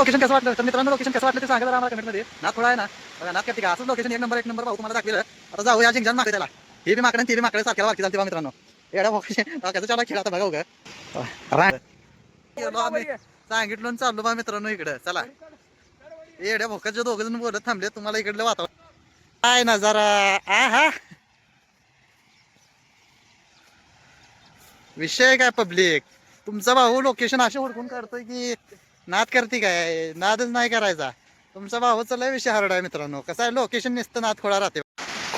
Location कसं वाटलं? तर मित्रांनो लोकेशन कसं वाटलं ते सांगा जरा आम्हाला कमेंटमध्ये ना थोडा आहे ना. बघा नाथ का असंच लोकेशन एक नंबर एक नंबर भाऊ तुम्हाला दाखवलं. आता जाऊ या जिंगजान माकडे त्याला. हे बी माकडे ते बी माकडे सारख्याला वाटते चालते बा मित्रांनो. एवढ्या कसं चालू खेळ आता बघा उगा. गेलो आम्ही. सांगितलं चाललो बा मित्रांनो इकडं. चला. एवढ्या भोकाच्या दोघ जण बोलत थांबले तुम्हाला इकडलं वातावरण. काय ना जरा आ हा? विषय काय पब्लिक तुमचा भाऊ लोकेशन असे हुडकून करतोय की नाद करते काय? नादच नाही करायचा. तुमचा भाऊचा लय विषय हरड आहे मित्रांनो. कसं आहे लोकेशन नसतं नाद खोळा राहते.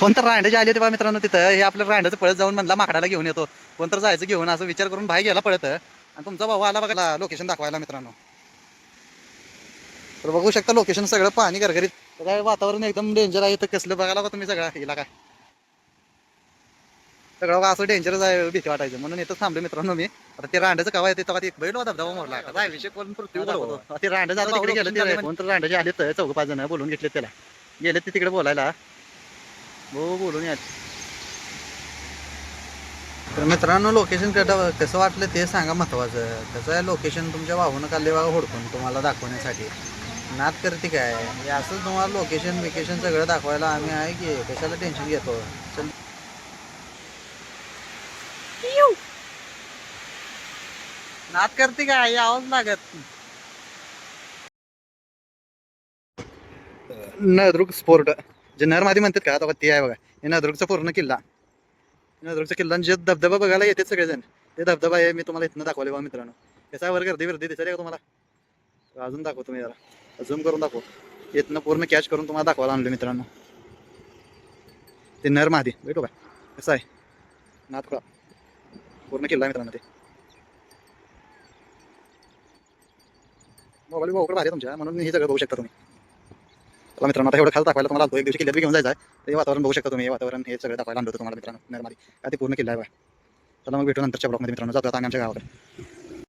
कोणतर रांडे आले होते बा मित्रांनो तिथं? हे आपल्या रांडाचं पळत जाऊन म्हणला माकडाला घेऊन येतो. कोणतर जायचं घेऊन? असं विचार करून बाहेर गेला पळत. आणि तुमचा भाऊ आला बघा लोकेशन दाखवायला मित्रांनो. तर बघू शकता लोकेशन सगळं पाणी घरघरीत. काय वातावरण एकदम डेंजर आहे तर कसलं बघायला का तुम्ही सगळं. हिला काय? सगळं बघा असं डेंजरच आहे भीती वाटायचं. म्हणून इथं थांबलो मित्रांनो मी. आता ते रांड्याचं कवा येते तेव्हा बैल होता धबधबा मोडला आता पृथ्वी ते रांड जातं तिकडे गेलं ते कोण तर रांड्याचे आले तर चौघ पाच जण बोलून घेतले त्याला. गेले ते तिकडे बोलायला. हो बोलून या. तर मित्रांनो लोकेशन कसं वाटलं ते सांगा महत्वाचं. कसं आहे लोकेशन तुमच्या भाऊनं काढले बघा हुडकून तुम्हाला दाखवण्यासाठी. नाद करते काय? असंच तुम्हाला लोकेशन विकेशन सगळं दाखवायला आम्ही आहे की कशाला टेन्शन घेतो? चल. नाद करते काय यावंच लागत. नळदुर्ग स्पोर्ट जे नरमादी म्हणतात का? आता ते आहे बघा. हे नळदुर्गचा पूर्ण किल्ला. नळदुर्गचा किल्ला जे धबधबा बघायला येतात सगळेजण ते धबधबा आहे मी तुम्हाला इथनं दाखवले बा मित्रांनो. कसा वर गर्दी गर्दी दिसते का तुम्हाला? अजून दाखवतो मी जरा. झूम करून दाखव. इथनं पूर्ण कॅच करून तुम्हाला दाखवायला आणलं मित्रांनो. ते नर महादी भेटू का? कसं आहे. नाथखोळा पूर्ण किल्ला आहे मित्रांनो ते. मोबाईल भाऊ भारी आहे तुमच्या म्हणून हे सगळं बघू शकता तुम्ही. चला मित्रांनो आता एवढं खास दाखवायला तुम्हाला आलतो. एक दिवशी किल्ल्यात घेऊन जायचा आहे. ते वातावरण बघू शकता तुम्ही. हे वातावरण हे सगळं दाखवायला आणलं होतं तुम्हाला मित्रांनो नरमादी काय ते पूर्ण किल्ला आहे चला मग भेटू नंतरच्या ब्लॉकमध्ये मित्रांनो. जातो आता आमच्या गावाकडे.